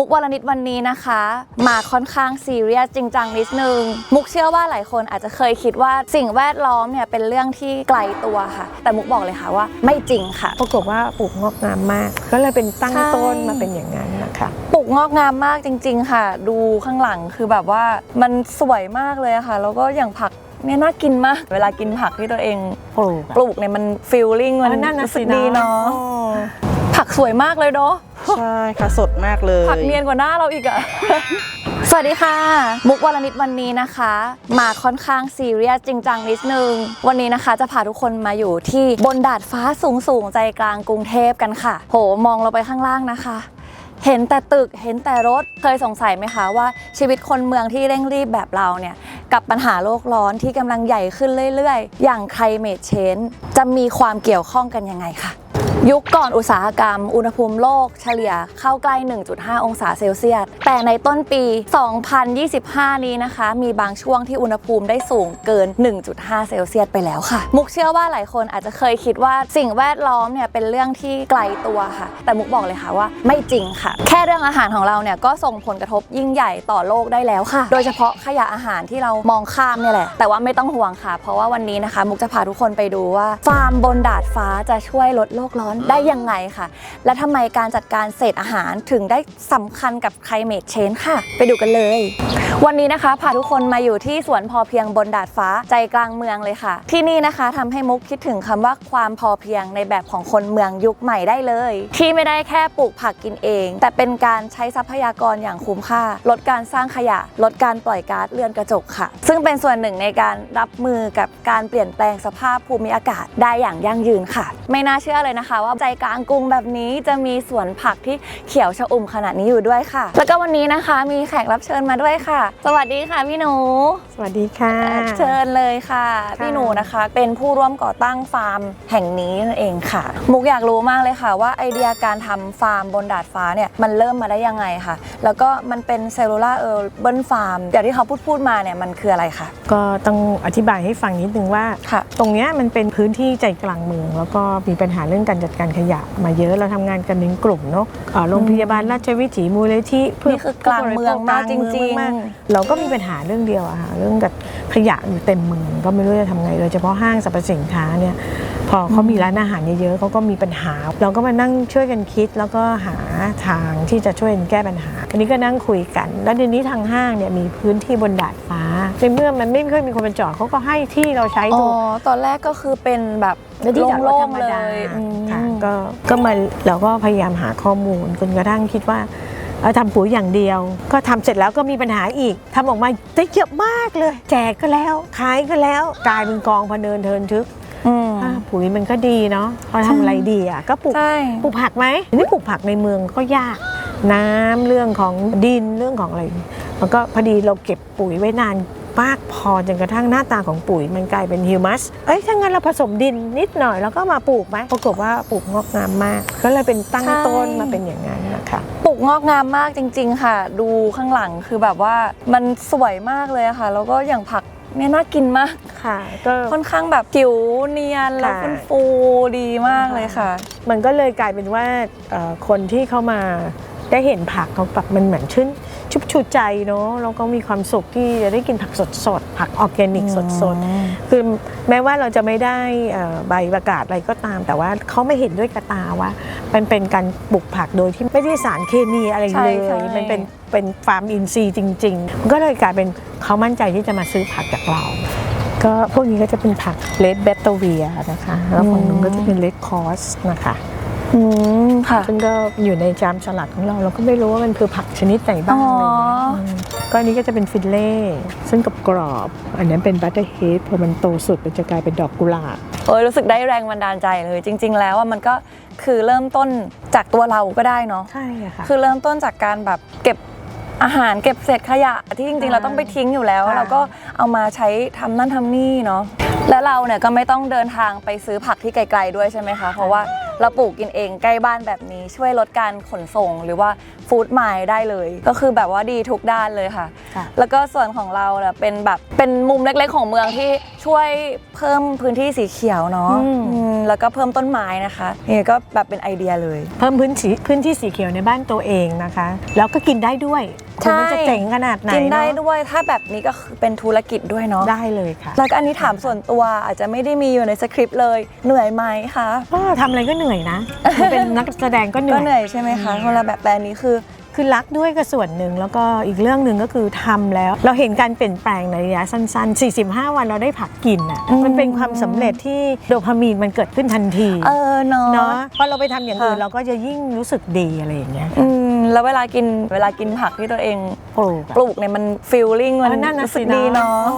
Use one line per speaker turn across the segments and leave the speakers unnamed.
มุกวรนิดวันนี้นะคะ มาค่อนข้างซีเรียสจริงจังนิดนึง มุกเชื่อว่าหลายคนอาจจะเคยคิดว่าสิ่งแวดล้อมเนี่ยเป็นเรื่องที่ไกลตัวค่ะ แต่มุกบอกเลยค่ะว่าไม่จริงค่ะ
ปรากฏว่าปลูกงอกงามมาก ก็เลยเป็นตั้ง
ใช่
ต้นมาเป็นอย่างนั้นนะคะ
ปลูกงอกงามมากจริง ๆ ค่ะ ดูข้างหลังคือแบบว่ามันสวยมากเลยอะค่ะ แล้วก็อย่างผักเนี่ยน่ากินมาก เวลากินผักที่ตัวเอง
ปลูกอะ
ปลูกเนี่ยมันฟีลลิ่งมัน
เออนั่นน่ะ
รู้สึ
สิ
กดีเนาะ
อ๋อ
ผักสวยมากเลยเนาะ
ใช่ค่ะสดมากเลย
ผักเนียนกว่าหน้าเราอีกอะ สวัสดีค่ะ มุกวรนิดวันนี้นะคะ มาค่อนข้างซีเรียสจริงจังนิดนึง วันนี้นะคะจะพาทุกคนมาอยู่ที่บนดาดฟ้าสูงสูงๆใจกลางกรุงเทพกันค่ะ โหมองเราไปข้างล่างนะคะ เห็นแต่ตึกเห็นแต่รถเคยสงสัยไหมคะว่าชีวิตคนเมืองที่เร่งรีบแบบเราเนี่ยกับปัญหาโลกร้อนที่กำลังใหญ่ขึ้นเรื่อย ๆ อย่าง climate change จะมีความเกี่ยวข้องกันยังไงค่ะ ยุคก่อนอุตสาหกรรม อุณหภูมิโลกเฉลี่ยเข้าใกล้ 1.5 องศาเซลเซียส แต่ในต้นปี 2025 นี้นะคะ มีบางช่วงที่อุณหภูมิได้สูงเกิน 1.5 เซลเซียสไปแล้วค่ะ มุกเชื่อว่าหลายคนอาจจะเคยคิดว่าสิ่งแวดล้อมเนี่ยเป็นเรื่องที่ไกลตัวค่ะ แต่มุกบอกเลยค่ะว่าไม่จริงค่ะ แค่เรื่องอาหารของเราเนี่ยก็ส่งผลกระทบยิ่งใหญ่ต่อโลกได้แล้วค่ะ โดยเฉพาะขยะอาหารที่เรามองข้ามเนี่ยแหละ แต่ว่าไม่ต้องห่วงค่ะ เพราะว่าวันนี้นะคะ มุกจะพาทุกคนไปดูว่าฟาร์มบนดาดฟ้าจะช่วยลดโลกร้อนได้ยังไงค่ะ และทำไมการจัดการเศษอาหารถึงได้สำคัญกับ climate change ค่ะ ไปดูกันเลย วันนี้นะคะพาทุกคนมาอยู่ที่สวนพอเพียงบนดาดฟ้าใจกลางเมืองเลยค่ะ ที่นี่นะคะทำให้มุกคิดถึงคำว่าความพอเพียงในแบบของคนเมืองยุคใหม่ได้เลย ที่ไม่ได้แค่ปลูกผักกินเอง แต่เป็นการใช้ทรัพยากรอย่างคุ้มค่า ลดการสร้างขยะ ลดการปล่อยก๊าซเรือนกระจกค่ะ ซึ่งเป็นส่วนหนึ่งในการรับมือกับการเปลี่ยนแปลงสภาพภูมิอากาศได้อย่างยั่งยืนค่ะ ไม่น่าเชื่อเลยนะคะว่าใจกลางกรุงแบบนี้จะมีสวนผักที่เขียวชอุ่มขนาดนี้อยู่ด้วยค่ะ แล้วก็วันนี้นะคะมีแขกรับเชิญมาด้วยค่ะ สวัสดีค่ะพี่หนู
สวัสดีค่ะ
เชิญเลยค่ะ
ค่ะ
พี่หนูนะคะ เป็นผู้ร่วมก่อตั้งฟาร์มแห่งนี้นั่นเองค่ะ มุกอยากรู้มากเลยค่ะ ว่าไอเดียการทำฟาร์มบนดาดฟ้าเนี่ยมันเริ่มมาได้ยังไงค่ะ แล้วก็มันเป็นเซลลูล่าเออร์เบิร์นฟาร์มอย่างที่เขาพูดพูดมาเนี่ยมันคืออะไรคะ
ก็ต้องอธิบายให้ฟังนิดนึงว่า
ค่ะ
ตรงเนี้ยมันเป็นพื้นที่ใจกลางเมือง แล้วก็มีปัญหาเรื่องการจัดการขยะมาเยอะเราทำงานกันเป็นกลุ่มเนาะเอ่อโรงพยาบาลราชวิถีมูลนิธิ
นี่คือกลางเมืองมากจริงๆ
มากเราก็มีปัญหาเรื่องเดียวอะค่ะเรื่องแบบขยะอยู่เต็มเมืองก็ไม่รู้จะทำไงโดยเฉพาะห้างสรรพสินค้าเนี่ยพอเขามีร้านอาหารเยอะๆเขาก็มีปัญหา เราก็มานั่งช่วยกันคิดแล้วก็หาทางที่จะช่วยกันแก้ปัญหาอันนี้ก็นั่งคุยกัน แล้วเดี๋ยวนี้ทางห้างเนี่ยมีพื้นที่บนดาดฟ้าในเมื่อมันไม่ค่อยมีคนมาจอดเขาก็ให้ที่เราใช้
อ๋อ
ถูก
ตอนแรกก็คือเป็นแบบ
และที่จอดรถ
โล่
ธรงรม
ๆเล
ดาย
อืม
ค่ะก็ก็มาเราก็พยายามหาข้อมูลจนกระทั่งคิดว่าเออทำปุ๋ยอย่างเดียว ก็ทำเสร็จแล้วก็มีปัญหาอีกทำออกมาได้เยอะมากเลย แจกก็แล้วขายก็แล้วกลายเป็นกองพะเนินเทินทึก
อืม
อ่าปุ๋ยมันก็ดีเนาะพอทำอะไรดีอะก็ปลูก
ใช่
ปลูกผักไหมนี่ปลูกผักในเมืองก็ยาก น้ำเรื่องของดินเรื่องของอะไรแล้วก็พอดีเราเก็บปุ๋ยไว้นาน มากพอจนกระทั่งหน้าตาของปุ๋ยมันกลายเป็นฮิวมัส เอ้ยถ้างั้นเราผสมดินนิดหน่อยแล้วก็มาปลูกไหมปรากฏว่าปลูกงอกงามมาก ก็เลยเป็นตั้ง
ใช่
ต้นมาเป็นอย่างนั้นนะคะ
ปลูกงอกงามมากจริง ๆ ค่ะ ดูข้างหลังคือแบบว่ามันสวยมากเลยอะค่ะ แล้วก็อย่างผักเนี่ยน่ากินมาก
ค่ะ ก็
ค่อนข้างแบบผิวเนียนแล้ว
ค่ะ
มันฟูดีมากเลยค่ะ
มันก็เลยกลายเป็นว่าเอ่อคนที่เข้ามาได้เห็นผักเขาแบบมันเหมือนชื่น ชุบชูใจเนาะแล้วก็มีความสุขที่จะได้กินผักสดๆผักออร์แกนิกสดๆคือแม้ว่าเราจะไม่ได้เอ่อใบประกาศอะไรก็ตาม แต่ว่าเขาไม่เห็นด้วยกระตาว่ามันเป็นการปลูกผักโดยที่ไม่ได้สารเคมีอะไร
ใช่
เลย
ใช่
มันเป็นเป็นฟาร์มอินทรีย์จริงๆมันก็เลยกลายเป็นเขามั่นใจที่จะมาซื้อผักจากเราก็พวกนี้ก็จะเป็นผักเลดเบตโตเวียนะคะ แล้วฝั่งนู้นก็จะเป็นเลดคอสนะคะ
อืม ค่ะ
ซึ่งก็อยู่ในจามสลัดของเราเราก็ไม่รู้ว่ามันคือผักชนิดไหนบ้าง
อ๋อ
อะไรเงี้ยอืมก็อันนี้ก็จะเป็นฟิลเล่ซึ่งกับกรอบอันนั้นเป็นบัตเตอร์เฮดพอมันโตสุดมันจะกลายเป็นดอกกุหลาบ
โอ้ยรู้สึกได้แรงบันดาลใจเลย จริง ๆ แล้วอะมันก็คือเริ่มต้นจากตัวเราก็ได้เนาะ
ใช่ค่ะ
คือเริ่มต้นจากการแบบเก็บอาหารเก็บเศษขยะที่จริงๆ เราต้องไปทิ้งอยู่แล้ว
ค่ะ
เราก็เอามาใช้ทำนั่นทำนี่เนาะและเราเนี่ยก็ไม่ต้องเดินทางไปซื้อผักที่ไกล ๆ ด้วยใช่ไหมคะ เพราะว่า เราปลูกกินเองใกล้บ้านแบบนี้ช่วยลดการขนส่ง หรือว่า ฟู้ดไมล์ได้เลย ก็คือแบบว่าดีทุกด้านเลยค่ะ
ค่ะ
แล้วก็ส่วนของเราเนี่ยเป็นแบบเป็นมุมเล็กๆของเมืองที่ช่วยเพิ่มพื้นที่สีเขียวเนาะ
อืม
อืมแล้วก็เพิ่มต้นไม้นะคะนี่ก็แบบเป็นไอเดียเลย
เพิ่มพื้นที่พื้นที่สีเขียวในบ้านตัวเองนะคะ แล้วก็กินได้ด้วยคุณมันจะเจ๋งขนาดไหน
กินได้
เอะ
ด้วยถ้าแบบนี้ก็คือเป็นธุรกิจด้วยเนาะ
ได้เลยค่ะ
แล้วก็อันนี้ถามส่วนตัวอาจจะไม่ได้มีอยู่ในสคริปต์เลยเหนื่อยไหมคะ
ก็ทำอะไรก็เหนื่อยนะ เป็นนักแสดงก็เหนื่
ก็
อย
เหนื่อยใช่ไหมคะคนละแบบแต่อันนี้คือ
คือรักด้วยก็ส่วนหนึ่งแล้วก็อีกเรื่องหนึ่งก็คือทำแล้ว เราเห็นการเปลี่ยนแปลงในระยะสั้น ๆ 45 วันเราได้ผักกินอะ
อืม
มันเป็นความสำเร็จที่โดพามีนมันเกิดขึ้นทันที
เออเนาะ
เนาะพอเราไปทำอย่างอื่น
ค่ะ
เราก็จะยิ่งรู้สึกดีอะไรอย่างเงี้ย
อืมแล้วเวลากินเวลากินผักที่ตัวเอง
ปลูกอะ
ปลูกเนี่ยมันฟีลลิ่งมัน
เออนั่นน่ะ
รู้สึ
สิ
กดีเนาะ
โอ้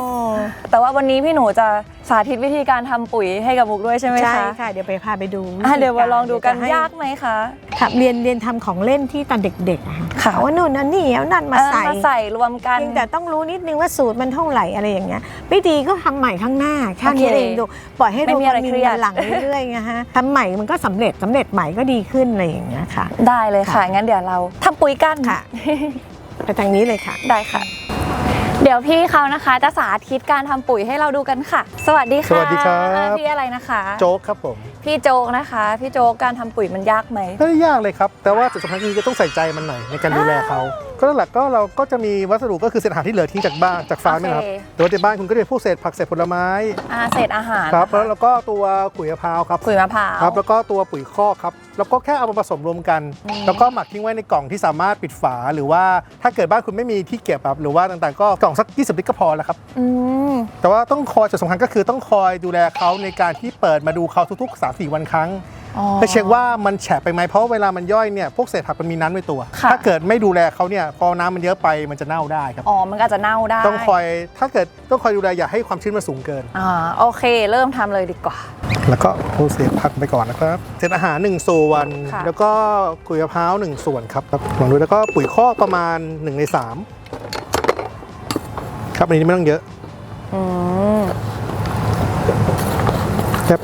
แต่ว่าวันนี้พี่หนูจะสาธิตวิธีการทำปุ๋ยให้กับมุกด้วยใช่ไหม
ใช่
คะ
ค่ะเดี๋ยวไปพาไปดู
อะเดี๋ยวมาลองดูกัน
เจะให้
ยากไหมคะ
ค่ะเรียนเรียนทำของเล่นที่ตอนเด็กๆอะค่ะ
ค่ะ
เอาว่านู่นนั่นนี่เอานั่นมา
เออ
ใส่
มาใส่รวมกัน
เพียงแต่ต้องรู้นิดนึงว่าสูตรมันเท่าไหร่อะไรอย่างเงี้ยไม่ดีก็ทำใหม่ข้างหน้าแค่นี้
โอเค
เองดูปล่อยให้
ไม่
ดู
มีอะไร
มี
เครียด
หลังเรื่อยๆไงฮะทำใหม่มันก็สำเร็จสำเร็จใหม่ก็ดีขึ้นอะไรอย่างเงี้ยค่ะ
ได้เลยค่ะ งั้นเดี๋ยวเราทำปุ๋ยกัน
ค่ะ ไปทางนี้เลยค่ะ
ได้ค่ะ เดี๋ยวพี่เขานะคะจะสาธิตการทำปุ๋ยให้เราดูกันค่ะ สวัสดีค่ะ
สวัสดีครับ
อ่าพี่อะไรนะคะ
โจ๊กครับผม
พี่โจ๊กนะคะ พี่โจ๊กการทำปุ๋ยมันยากไหม
ไม่ได้ยากเลยครับ แต่ว่าจุดสำคัญคือจะต้องใส่ใจมันหน่อยในการดูแลเขาก็หลักๆก็เราก็จะมีวัสดุก็คือเศษอาหารที่เหลือทิ้งจากบ้านจากฟาร์ม
โอเค
นะครับแต่ว่าในบ้านคุณก็จะมีพวกเศษผักเศษผลไม้
อาเศษอาหาร
ครับ
นะ
แล้ว
คะ
แล้วก็ตัวขุยมะพร้าวครับ
ปุ๋ยมะพร้าว
ครับแล้วก็ตัวปุ๋ยคอกครับแล้วก็แค่เอามาผสมรวมกัน
อืม
แล้วก็หมักทิ้งไว้ในกล่องที่สามารถปิดฝาหรือว่าถ้าเกิดบ้านคุณไม่มีที่เก็บครับหรือว่าต่างๆ ก็กล่องสัก 20ลิตรก็พอแล้วครับ
อืม
แต่ว่าต้องคอยจุดสำคัญก็คือต้องคอยดูแลเขาในการที่เปิดมาดูเขาทุกๆ3-4 วันครั้ง
อ๋อ
เพื่อเช็คว่ามันแฉะไปไหมเพราะเวลามันย่อยเนี่ยพวกเศษผักมันมีน้ำในตัว
ค่ะ
ถ้าเกิดไม่ดูแลเขาเนี่ยพอน้ำมันเยอะไปมันจะเน่าได้ครับ
อ๋อ มันก็อาจจะเน่าได้
ต้องคอยถ้าเกิดต้องคอยดูแลอย่าให้ความชื้นมันสูงเกิน
อ่าโอเค เริ่มทำเลยดีกว่า
แล้วก็เอาเศษผักไปก่อนนะครับเศษอาหาร1ส่วน
ค่ะ
แล้วก็กุยมะพร้าว1ส่วนครับครับลองดูแล้วก็ปุ๋ยคอกประมาณ1ใน3ครับอันนี้ไม่ต้องเยอะ
อืม
ครับ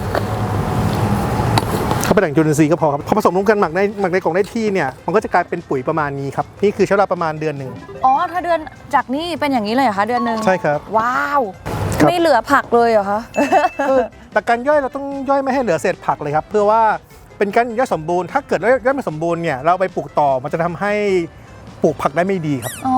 เข้าไปแหล่งจุลินทรีย์ก็พอครับพอผสมรวมกันหมักในหมักในกล่องได้ที่เนี่ยมันก็จะกลายเป็นปุ๋ยประมาณนี้ครับนี่คือใช้เวลาประมาณเดือนหนึ่ง
อ๋อถ้าเดือนจากนี้เป็นอย่างนี้เลยเหรอคะเดือนหนึ่ง
ใช่ครับ
ว้าว
ครับ
ไม่เหลือผักเลยเหรอคะ
คือแต่การย่อยเราต้องย่อยไม่ให้เหลือเศษผักเลยครับเพื่อว่าเป็นการย่อยสมบูรณ์ถ้าเกิดย่อยไม่สมบูรณ์เนี่ยเราเอาไปปลูกต่อมันจะทำให้ปลูกผักได้ไม่ดีครับ
อ๋อ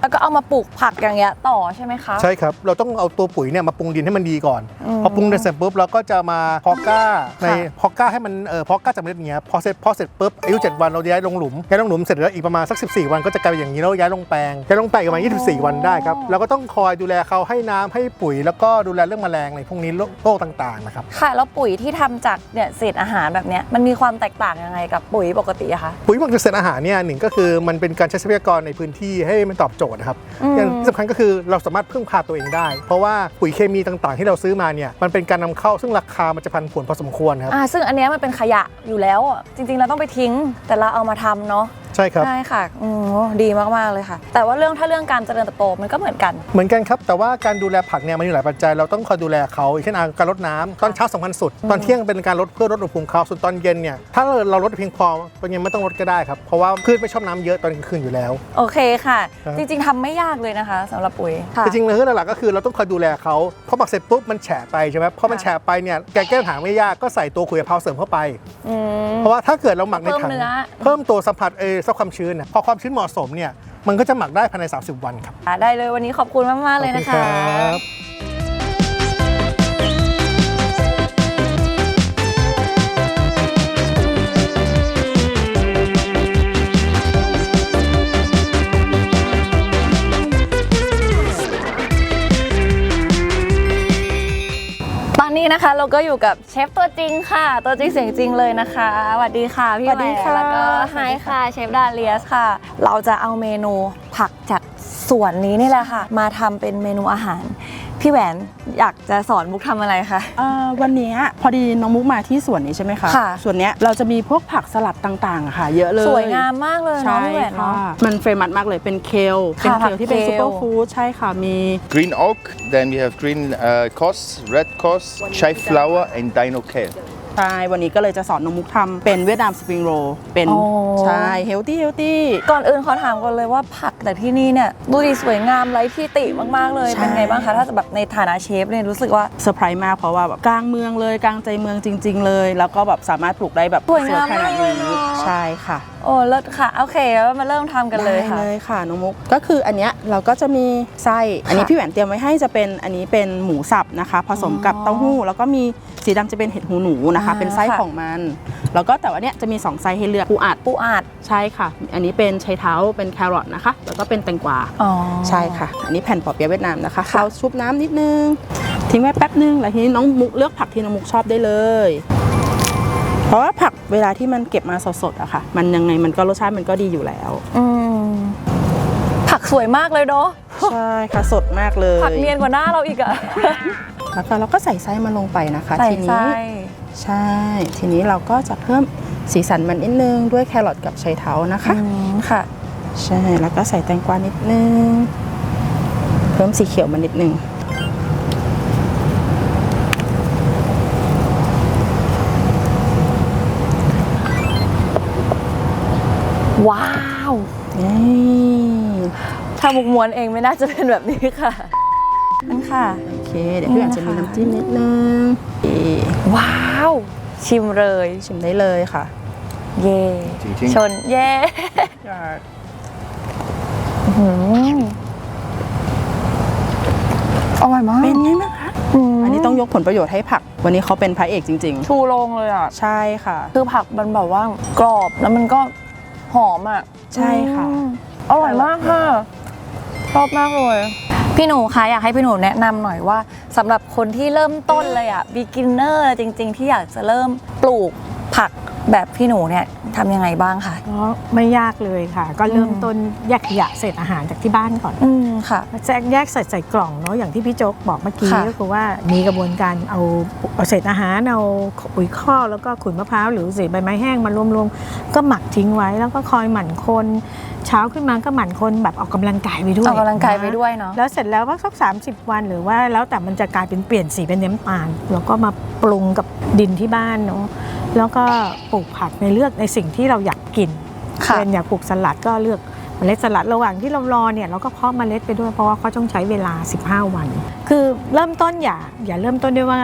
แล้วก็เอามาปลูกผักอย่างเงี้ยต่อใช่ไหมคะ
ใช่ครับ เราต้องเอาตัวปุ๋ยเนี่ยมาปรุงดินให้มันดีก่อน
อืม
พอปรุงดินเสร็จปุ๊บเราก็จะมาเพอกล้าใน
ค่ะ
เพอกล้าให้มันเออเพอกล้าจากเมล็ดอย่างเงี้ยพอเสร็จพอเสร็จปุ๊บอายุ 7 วันเราย้ายลงหลุมย้ายลงหลุมเสร็จแล้วอีกประมาณสัก 14 วันก็จะกลายเป็นอย่างนี้แล้วย้ายลงแปลงย้ายลงแปลงอีกประมาณ24 วันได้ครับเราก็ต้องคอยดูแลเขาให้น้ำให้ปุ๋ย แล้วก็ดูแลเรื่องแมลงในพวกนี้โรคโรคต่างๆนะครับ
ค่ะแล้วปุ๋ยที่ทำจากเนี่ยเศษอาหารแบบเนี้ยมันมีความแตกต่างยังไงกับปุ๋ยปกติอะคะ
ปุ๋ยหมักจากเศษอาหารเนี่ยหนึ่งก็คือมันเป็นการใช้ทรัพยากรในพื้นที่ให้มันตอบโจทย์นะครับ
อืม
อย่างที่สำคัญก็คือเราสามารถพึ่งพาตัวเองได้ เพราะว่าปุ๋ยเคมีต่างๆ ที่เราซื้อมาเนี่ยมันเป็นการนำเข้าซึ่งราคามันจะพันผวนพอสมควรครับ
อ่าซึ่งอันเนี้ยมันเป็นขยะอยู่แล้วอะจริงๆเราต้องไปทิ้งแต่เราเอามาทำเนาะ
ใช่ครับ
ใช่ค่ะอืมดีมาก ๆ เลยค่ะ แต่ว่าเรื่องถ้าเรื่องการเจริญเติบโตมันก็เหมือนกัน
เหมือนกันครับ แต่ว่าการดูแลผักเนี่ยมันมีหลายปัจจัย เราต้องคอยดูแลเขาอย่างเช่นอะการลดน้ำตอนเช้าสำคัญสุด ตอนเที่ยงเป็นการลดเพื่อลดอุณหภูมิเขาส่วนตอนเย็นเนี่ยถ้าเราลดเพียงพอตอนเย็นไม่ต้องลดก็ได้ครับ เพราะว่าพืชไม่ชอบน้ำเยอะตอนกลางคืนอยู่แล้ว
โอเคค่ะ
ครับ
จริง ๆทำไม่ยากเลยนะคะสำหรับปุ๋ยค่ะ
จริงๆเลยหลักๆก็คือเราต้องคอยดูแลเขาพอหมักเสร็จปุ๊บมันแฉะไปใช่ไหมพอมัน
ค่ะ
แฉะไปเนี่ยแกแก้ปัญหาไม่ยากก็ใส่ตัวขุยมะพร้าวเสริมเข้าไป
อืม
เพราะว่าถ้าเกิดเราหมักใน
เพิ่ม
ถัง
เนื้อ
เพิ่มตัวสัมผัสเออซับความชื้นเนี่ยพอความชื้นเหมาะสมเนี่ยมันก็จะหมักได้ภายใน 30 วันครับ
อะได้เลยวันนี้ขอบคุณมาก ๆ เลยนะคะ
ขอบณรับ
นนี้นะคะเราก็อยู่กับเชฟตัวจริงค่ะ ตัวจริงเสียงจริงเลยนะคะสวัสดีค่ะพี่
สวัสดีค่ะ
แหวนแล้วก็ไฮค่ะเชฟดาเลียสค่ะ เราจะเอาเมนูผักจากสวนนี้นี่แหละค่ะ มาทำเป็นเมนูอาหาร พี่แหวนอยากจะสอนมุกทำอะไรคะ
อ่าวันเนี้ยพอดีน้องมุกมาที่สวนนี้ใช่ไหมคะ
ค่ะ
ส่วนเนี้ยเราจะมีพวกผักสลัดต่างๆอะค่ะ เยอะเลย
สวยงามมากเลยเนาะ
ใช่
พี่แหวน
ค่ะ
เนาะ
มันเฟรมัสมากเลยเป็นเคลเป็น
ค่ะ
เคลที่เป็น
เคล
ซูเปอร์ฟู้ดใช่ค่ะมี
green oak, then we have green uh, cos, red cos, chai flower, and dino kale.
ใช่ วันนี้ก็เลยจะสอนน้องมุกทำเป็นเวียดนามสปริงโรลเป็น
อ๋อ
ใช่เฮลตี้เฮลตี้
ก่อนอื่นขอถามก่อนเลยว่าผักแต่ที่นี่เนี่ยดูดีสวยงามไร้ที่ติมากๆเลย
ใช่
เป็นไงบ้างคะ ถ้าแบบในฐานะเชฟเนี่ยรู้สึกว่า
เซอร์ไพรส์มากเพราะว่าแบบกลางเมืองเลยกลางใจเมืองจริง ๆ เลย แล้วก็แบบสามารถปลูกได้แบบ
สวยงาม
ขนาด
มากเลย
นี้
เนอะ
ใช่ค่ะ
โอ้เลิศค่ะ โอเคมาเริ่มทำกันเลย
ได้
ค่ะ
เลยค่ะน้องมุกก็คืออันเนี้ยเราก็จะมีไส้อันนี้
ค่ะ
พี่แหวนเตรียมไว้ให้จะเป็นอันนี้เป็นหมูสับนะคะ ผสมกับ
อ๋อ
เต้าหู้ แล้วก็มีสีดำจะเป็นเห็ดหูหนูนะคะ
อ่า
เป็นไส้
ค่ะ
ของมัน แล้วก็แต่ว่าเนี้ยจะมีสองไส้ให้เลือกปูอัด
ปูอัด
ใช่ค่ะ อันนี้เป็นไชเท้าเป็นแครอทนะคะ แล้วก็เป็นแตงกวา
อ๋อ
ใช่ค่ะ อันนี้แผ่นปอเปี๊ยะเวียดนามนะคะ
ค่ะ
เราชุบน้ำนิดนึงทิ้งไว้แป๊บนึงแล้วทีนี้น้องมุกเลือกผักที่น้องมุกชอบได้เลยเพ ราะว่าผักเวลาที่มันเก็บมาสดๆอะค่ะ มันยังไงมันก็รสชาติมันก็ดีอยู่แล้ว
อืมผักสวยมากเลยเนาะ
ใช่ค่ะสดมากเลย
ผักเนียนกว่าหน้าเราอีกอะ
แล้วก็เราก็ใส่ไส้มาลงไปนะคะ
ใส่
ที
ไส้
นี้ใช่ ทีนี้เราก็จะเพิ่มสีสันมันนิดนึงด้วยแครอทกับไชเท้านะคะ
อืมค่ะ
ใช่แล้วก็ใส่แตงกวานิดนึง เพิ่มสีเขียวมานิดนึง
ว้าว
นี่
ถ้ามุกม้วนเองไม่น่าจะเป็นแบบนี้ค่ะนั่นค่ะ
โอเค เดี๋ยวพี่แหวนจะมี
นี่นะคะ
น้ำจิ้มนิดนึงโอเค
ว้าว ชิมเลย
ชิมได้เลยค่ะ
เย่
จริงๆ
ชนเย่อื้อหืออร่อยมาก
เป็นไงบ้างคะ อันนี้ต้องยกผลประโยชน์ให้ผัก วันนี้เขาเป็นพระเอกจริง
ชูโรงเลยอะ
ๆใช่ค่ะ
คือผักมันแบบว่ากรอบแล้วมันก็ หอมอะ
ใช่ค่ะ
อืมอร่อยมากค่ะ ชอบมากเลย พี่หนูคะอยากให้พี่หนูแนะนำหน่อยว่าสำหรับคนที่เริ่มต้นเลยอะ beginner จริง ๆ ที่อยากจะเริ่มปลูกผัก แบบพี่หนูเนี่ยทำยังไงบ้างคะ
ก็ไม่ยากเลยค่ะ ก็เริ่ม
อืม
ต้นแยกขยะเศษอาหารจากที่บ้านก่อน
อืมค่ะ
แจกแยกใส่ใส่กล่องเนาะอย่างที่พี่โจ๊กบอกเมื่อกี้
ค่ะ
ก็คือว่ามีกระบวนการเอาเอาเศษอาหารเอาปุ๋ยข้อกแล้วก็ขุนมะพร้าวหรือเศษใบไม้แห้งมารวมๆก็หมักทิ้งไว้แล้วก็คอยหมั่นคน เช้าขึ้นมาก็หมั่นคนแบบออกกำลังกายไปด้วย
ออกกำลังกายไป
นะ
ด้วยเนาะ
แล้วเสร็จแล้วว่าสัก30วันหรือว่าแล้วแต่มันจะกลายเป็นเปลี่ยนสีเป็นน้ำตาลแล้วก็มาปรุงกับดินที่บ้านเนาะแล้วก็ปลูกผักในเลือกในสิ่งที่เราอยากกิน
ค่ะ
เป็นอยากปลูกสลัดก็เลือกเมล็ดสลัดระหว่างที่เรารอเนี่ยเราก็เพาะเมล็ดไปด้วยเพราะว่าเขาต้องใช้เวลา 15 วัน คือเริ่มต้นอย่าอย่าเริ่มต้นด้วยว่า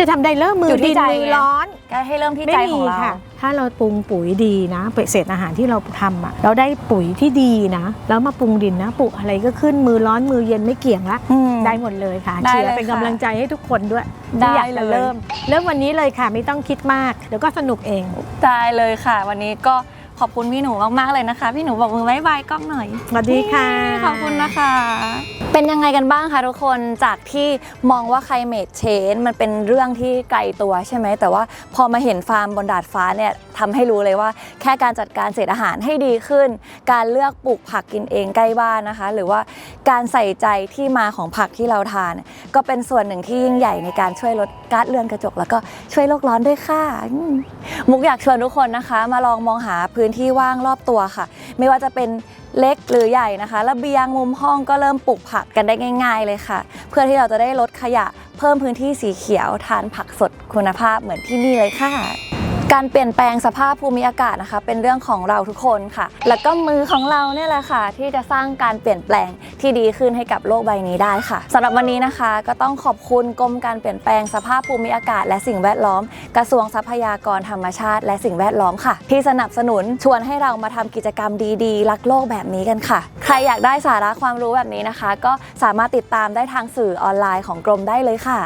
จะทำได้เริ่มมื
อยู่
อ
ที่
ดิน
ใจ
มือ
ไง
ร้อน
ก็ให้เริ่มที่
ไม่
ใจ
มี
ของเรา
ค่ะ ถ้าเราปรุงปุ๋ยดีนะเศษอาหารที่เราทำอะเราได้ปุ๋ยที่ดีนะ แล้วมาปรุงดินนะปลูกอะไรก็ขึ้นมือร้อนมือเย็นไม่เกี่ยงละ
อืม
ได้หมดเลยค่ะ
ได้
เชีย
เลย
ร์เป็น
ค่ะ
กำลังใจให้ทุกคนด้วย
ได้
ที่อยากจะ
เลย
เริ่ม เริ่มวันนี้เลยค่ะไม่ต้องคิดมากเดี๋ยวก็สนุกเอง
ได้เลยค่ะ วันนี้ก็ ขอบคุณพี่หนูมากๆเลยนะคะ พี่หนูบอกมือบายบายกล้องหน่อย
สวัสดีค่ะ
ขอบคุณนะคะ เป็นยังไงกันบ้างคะทุกคนจากที่มองว่า climate change มันเป็นเรื่องที่ไกลตัวใช่ไหมแต่ว่าพอมาเห็นฟาร์มบนดาดฟ้าเนี่ย ทำให้รู้เลยว่า แค่การจัดการเศษอาหารให้ดีขึ้น การเลือกปลูกผักกินเองใกล้บ้านนะคะ หรือว่าการใส่ใจที่มาของผักที่เราทาน ก็เป็นส่วนหนึ่งที่ยิ่งใหญ่ในการช่วยลดก๊าซเรือนกระจก แล้วก็ช่วยโลกร้อนด้วยค่ะมมุกอยากชวนทุกคนนะคะ มาลองมองหาพื้นที่ว่างรอบตัวค่ะ ไม่ว่าจะเป็นเล็กหรือใหญ่นะคะระเบียงมุมห้องก็เริ่มปลูกผักกันได้ง่าย ๆ เลยค่ะ เพื่อที่เราจะได้ลดขยะ เพิ่มพื้นที่สีเขียวทานผักสดคุณภาพเหมือนที่นี่เลยค่ะ การเปลี่ยนแปลงสภาพภูมิอากาศนะคะ เป็นเรื่องของเราทุกคนค่ะ แล้วก็มือของเราเนี่ยแหละค่ะ ที่จะสร้างการเปลี่ยนแปลงที่ดีขึ้นให้กับโลกใบนี้ได้ค่ะสำหรับวันนี้นะคะ ก็ต้องขอบคุณกรมการเปลี่ยนแปลงสภาพภูมิอากาศ และสิ่งแวดล้อม กระทรวงทรัพยากรธรรมชาติ และสิ่งแวดล้อมค่ะ ที่สนับสนุนชวนให้เรามาทำกิจกรรมดีๆ รักโลกแบบนี้กันค่ะ ใครอยากได้สาระความรู้แบบนี้นะคะ ก็สามารถติดตามได้ทางสื่อออนไลน์ของกรมได้เลยค่ะ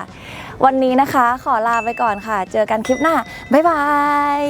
วันนี้นะคะขอลาไปก่อนค่ะ เจอกันคลิปหน้า บ๊ายบาย